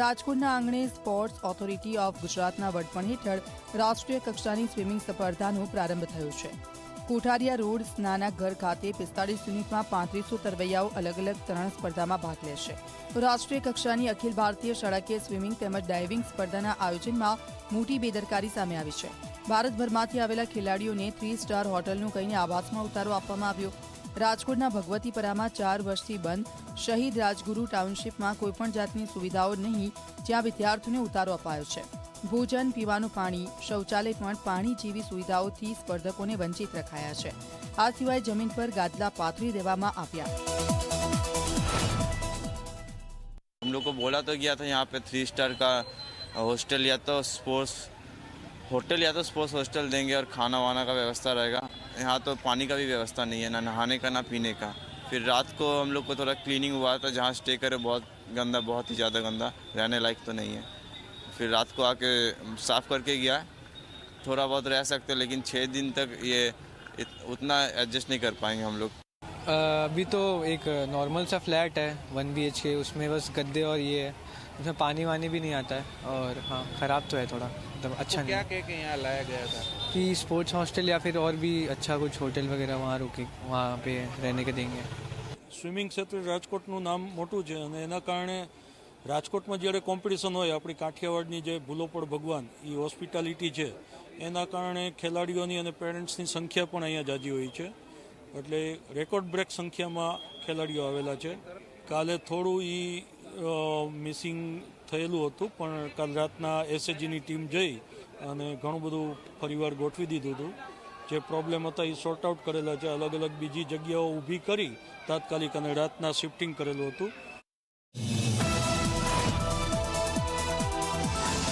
રાજકોટના આંગણે sports authority of ગુજરાતના વડપણ હેઠળ રાષ્ટ્રીય કક્ષાની સ્વિમિંગ સ્પર્ધાનો પ્રારંભ થયો છે. કોઠારિયા રોડ સ્નાના ઘર ખાતે પિસ્તાળીસ યુનિટમાં પાંત્રીસો તરવૈયાઓ અલગ અલગ તરણ સ્પર્ધામાં ભાગ લેશે. રાષ્ટ્રીય કક્ષાની અખિલ ભારતીય શાળાકીય સ્વિમિંગ તેમજ ડાઇવિંગ સ્પર્ધાના આયોજનમાં મોટી બેદરકારી સામે આવી છે. ભારતભરમાંથી આવેલા ખેલાડીઓને થ્રી સ્ટાર હોટલનું કહીને આવાસમાં ઉતારો આપવામાં આવ્યો. રાજકોટના ભગવતીપરામાં ચાર વર્ષથી બંધ શહીદ રાજગુરુ ટાઉનશીપમાં કોઈપણ જાતની સુવિધાઓ નહીં જ્યાં વિદ્યાર્થીઓને ઉતારો અપાયો છે ભોજન પીવાનું પાણી શૌચાલય પણ પાણી જેવી સુવિધાઓથી સ્પર્ધકોને વંચિત રખાયા છે આ સિવાય જમીન પર ગાદલા પાથરી દેવામાં આવ્યા हम लोग को बोला तो गया था यहाँ पे थ्री स्टार का हॉस्टल या तो स्पोर्ट्स होटल या तो स्पोर्ट्स हॉस्टल देंगे और खाना वाना का व्यवस्था रहेगा यहाँ तो पानी का भी व्यवस्था नहीं है ना नहाने का ना पीने का। फिर रात को हम लोग को थोड़ा क्लीनिंग हुआ था जहाँ स्टे करे बहुत गंदा बहुत ही ज़्यादा गंदा रहने लायक तो नहीं है। फिर रात को आके साफ़ करके गया थोड़ा बहुत रह सकते लेकिन छः दिन तक ये इत, उतना एडजस्ट नहीं कर पाएँगे हम लोग। अभी तो एक नॉर्मल सा फ्लैट है वन बी एच के उसमें बस गद्दे और ये है उसमें पानी वानी भी नहीं आता है और हाँ ख़राब तो है थोड़ा मतलब अच्छा नहीं क्या कह के यहाँ लाया गया था है कि स्पोर्ट्स हॉस्टल या फिर और भी अच्छा कुछ होटल वगैरह वहाँ रुके वहाँ पे रहने के देंगे સ્વિમિંગ ક્ષેત્રે રાજકોટનું નામ મોટું છે અને એના કારણે રાજકોટમાં જ્યારે કોમ્પિટિશન હોય આપણી કાઠિયાવાડની જે ભૂલોપડ ભગવાન એ હોસ્પિટાલિટી છે એના કારણે ખેલાડીઓની અને પેરેન્ટ્સની સંખ્યા પણ અહીંયા જાજી હોય છે એટલે રેકોર્ડ બ્રેક સંખ્યામાં ખેલાડીઓ આવેલા છે. કાલે થોડું એ મિસિંગ થયેલું હતું, પણ કાલ રાતના એસએજીની ટીમ જઈ અને ઘણું બધું ફરીવાર ગોઠવી દીધું હતું. જે પ્રોબ્લેમ હતા એ સોર્ટ આઉટ કરેલા છે. અલગ અલગ બીજી જગ્યાઓ ઊભી કરી તાત્કાલિક અને રાતના શિફ્ટિંગ કરેલું હતું.